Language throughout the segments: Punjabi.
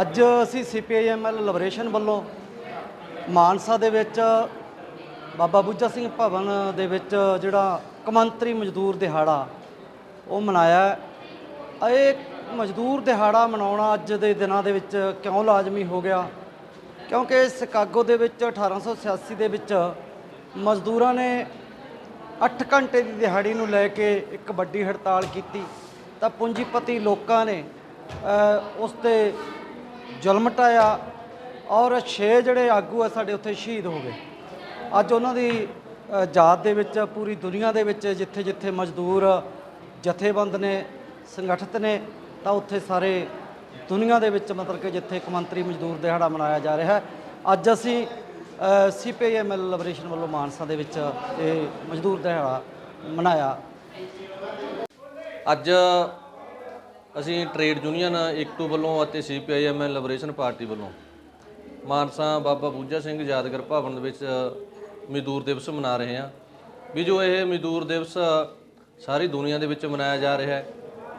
ਅੱਜ ਅਸੀਂ ਸੀਪੀਆਈਐਮਐਲ ਲਿਬਰੇਸ਼ਨ ਵੱਲੋਂ ਮਾਨਸਾ ਦੇ ਵਿੱਚ ਬਾਬਾ ਬੁੱਝਾ ਸਿੰਘ ਭਵਨ ਦੇ ਵਿੱਚ ਜਿਹੜਾ ਕਮੰਤਰੀ ਮਜ਼ਦੂਰ ਦਿਹਾੜਾ ਉਹ ਮਨਾਇਆ ਇਹ ਮਜ਼ਦੂਰ ਦਿਹਾੜਾ ਮਨਾਉਣਾ ਅੱਜ ਦੇ ਦਿਨਾਂ ਦੇ ਵਿੱਚ ਕਿਉਂ ਲਾਜ਼ਮੀ ਹੋ ਗਿਆ? ਕਿਉਂਕਿ ਸ਼ਿਕਾਗੋ ਦੇ ਵਿੱਚ 1886 ਦੇ ਵਿੱਚ ਮਜ਼ਦੂਰਾਂ ਨੇ 8 ਘੰਟੇ ਦੀ ਦਿਹਾੜੀ ਨੂੰ ਲੈ ਕੇ ਇੱਕ ਵੱਡੀ ਹੜਤਾਲ ਕੀਤੀ। ਤਾਂ ਪੂੰਜੀਪਤੀ ਲੋਕਾਂ ਨੇ ਉਸ ਤੇ ਜ਼ੁਲਮ ਢਾਇਆ ਔਰ ਛੇ ਜਿਹੜੇ ਆਗੂ ਆ ਸਾਡੇ ਉੱਥੇ ਸ਼ਹੀਦ ਹੋ ਗਏ। ਅੱਜ ਉਹਨਾਂ ਦੀ ਅ, ਯਾਦ ਦੇ ਵਿੱਚ ਪੂਰੀ ਦੁਨੀਆ ਦੇ ਵਿੱਚ ਜਿੱਥੇ ਜਿੱਥੇ ਮਜ਼ਦੂਰ ਜਥੇਬੰਦ ਨੇ ਸੰਗਠਿਤ ਨੇ ਤਾਂ ਉੱਥੇ ਸਾਰੇ ਦੁਨੀਆ ਦੇ ਵਿੱਚ ਮਤਲਬ ਕਿ ਜਿੱਥੇ ਕਮੰਤਰੀ ਮਜ਼ਦੂਰ ਦਿਹਾੜਾ ਮਨਾਇਆ ਜਾ ਰਿਹਾ ਹੈ। ਅੱਜ ਅਸੀਂ ਸੀਪੀਆਈਐਮਐਲ ਲਿਬਰੇਸ਼ਨ ਵੱਲੋਂ ਮਾਨਸਾ ਦੇ ਵਿੱਚ ਇਹ ਮਜ਼ਦੂਰ ਦਿਹਾੜਾ ਮਨਾਇਆ। ਅੱਜ ਅਸੀਂ ਟ੍ਰੇਡ ਯੂਨੀਅਨ ਇਕਟੂ ਵੱਲੋਂ ਅਤੇ ਸੀਪੀਆਈਐਮ ਲਿਬਰੇਸ਼ਨ ਪਾਰਟੀ ਵੱਲੋਂ ਮਾਨਸਾ ਬਾਬਾ ਬੂਝਾ ਸਿੰਘ ਯਾਦਗਾਰ ਭਵਨ ਦੇ ਵਿੱਚ ਮਜ਼ਦੂਰ ਦਿਵਸ ਮਨਾ ਰਹੇ ਹਾਂ। ਵੀ ਜੋ ਇਹ ਮਜ਼ਦੂਰ ਦਿਵਸ ਸਾਰੀ ਦੁਨੀਆ ਦੇ ਵਿੱਚ ਮਨਾਇਆ ਜਾ ਰਿਹਾ ਹੈ,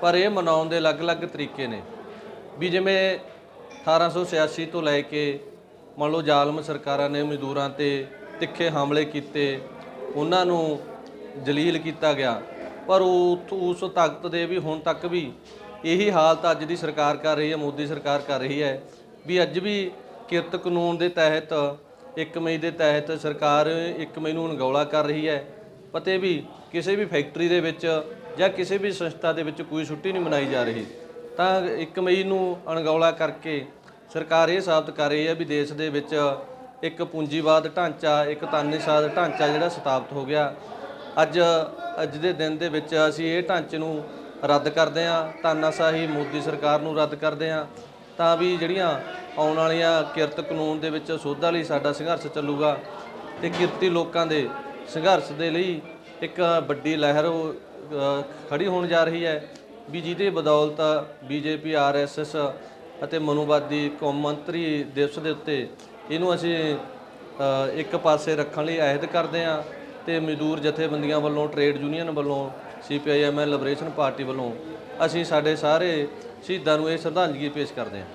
ਪਰ ਇਹ ਮਨਾਉਣ ਦੇ ਅਲੱਗ-ਅਲੱਗ ਤਰੀਕੇ ਨੇ। ਵੀ ਜਿਵੇਂ 1886 ਤੋਂ ਲੈ ਕੇ ਮੰਨ ਲਓ ਜ਼ਾਲਮ ਸਰਕਾਰਾਂ ਨੇ ਮਜ਼ਦੂਰਾਂ ਤੇ ਤਿੱਖੇ ਹਮਲੇ ਕੀਤੇ, ਉਹਨਾਂ ਨੂੰ ਜਲੀਲ ਕੀਤਾ ਗਿਆ, ਪਰ ਉਹ ਉਸ ਤਾਕਤ ਦੇ ਵੀ ਹੁਣ ਤੱਕ ਵੀ ਇਹੀ ਹਾਲਤ ਅੱਜ ਦੀ ਸਰਕਾਰ ਕਰ ਰਹੀ ਹੈ, ਮੋਦੀ ਸਰਕਾਰ ਕਰ ਰਹੀ ਹੈ ਵੀ ਅੱਜ ਵੀ ਕਿਰਤ ਕਾਨੂੰਨ ਦੇ ਤਹਿਤ 1 ਮਈ ਦੇ ਤਹਿਤ ਸਰਕਾਰ 1 ਮਈ ਨੂੰ ਅਣਗੌਲਾ ਕਰ ਰਹੀ ਹੈ। ਪਤੇ ਵੀ ਕਿਸੇ ਵੀ ਫੈਕਟਰੀ ਦੇ ਵਿੱਚ ਜਾਂ ਕਿਸੇ ਵੀ ਸੰਸਥਾ ਦੇ ਵਿੱਚ ਕੋਈ ਛੁੱਟੀ ਨਹੀਂ ਮਨਾਈ ਜਾ ਰਹੀ। ਤਾਂ 1 ਮਈ ਨੂੰ ਅਣਗੌਲਾ ਕਰਕੇ ਸਰਕਾਰ ਇਹ ਸਾਬਤ ਕਰ ਰਹੀ ਹੈ ਵੀ ਦੇਸ਼ ਦੇ ਵਿੱਚ ਇੱਕ ਪੂੰਜੀਵਾਦ ਢਾਂਚਾ, ਇੱਕ ਤਾਨੇਸ਼ਾਹ ਢਾਂਚਾ ਜਿਹੜਾ ਸਥਾਪਿਤ ਹੋ ਗਿਆ। ਅੱਜ ਅੱਜ ਦੇ ਦਿਨ ਦੇ ਵਿੱਚ ਅਸੀਂ ਇਹ ਢਾਂਚੇ ਨੂੰ ਰੱਦ ਕਰਦੇ ਹਾਂ ਤਾਨਾਸ਼ਾਹੀ ਮੋਦੀ ਸਰਕਾਰ ਨੂੰ ਰੱਦ ਕਰਦੇ ਹਾਂ ਤਾਂ ਵੀ ਜਿਹੜੀਆਂ ਆਉਣ ਵਾਲੀਆਂ ਕਿਰਤ ਕਾਨੂੰਨ ਦੇ ਵਿੱਚ ਸੋਧਾ ਲਈ ਸਾਡਾ ਸੰਘਰਸ਼ ਚੱਲੂਗਾ ਤੇ ਕਿਰਤੀ ਲੋਕਾਂ ਦੇ ਸੰਘਰਸ਼ ਦੇ ਲਈ ਇੱਕ ਵੱਡੀ ਲਹਿਰ ਉਹ, ਖੜੀ ਹੋਣ ਜਾ ਰਹੀ ਹੈ। ਵੀ ਜਿਹਦੇ ਬਦੌਲਤ ਬੀਜੇਪੀ ਆਰਐਸਐਸ ਅਤੇ ਮਨੂਵਾਦੀ ਮੰਤਰੀ ਦਿਵਸ ਦੇ ਉੱਤੇ ਇਹਨੂੰ ਅਸੀਂ ਇੱਕ ਪਾਸੇ ਰੱਖਣ ਲਈ ਅਹਿਦ ਕਰਦੇ ਹਾਂ ਤੇ ਮਜ਼ਦੂਰ ਜਥੇਬੰਦੀਆਂ ਵੱਲੋਂ ਟ੍ਰੇਡ ਯੂਨੀਅਨ ਵੱਲੋਂ ਸੀਪੀਆਈਐਮ ਲਿਬਰੇਸ਼ਨ ਪਾਰਟੀ ਵੱਲੋਂ ਅਸੀਂ ਸਾਡੇ ਸਾਰੇ ਸ਼ਹੀਦਾਂ ਨੂੰ ਇਹ ਸ਼ਰਧਾਂਜਲੀ ਪੇਸ਼ ਕਰਦੇ ਹਾਂ।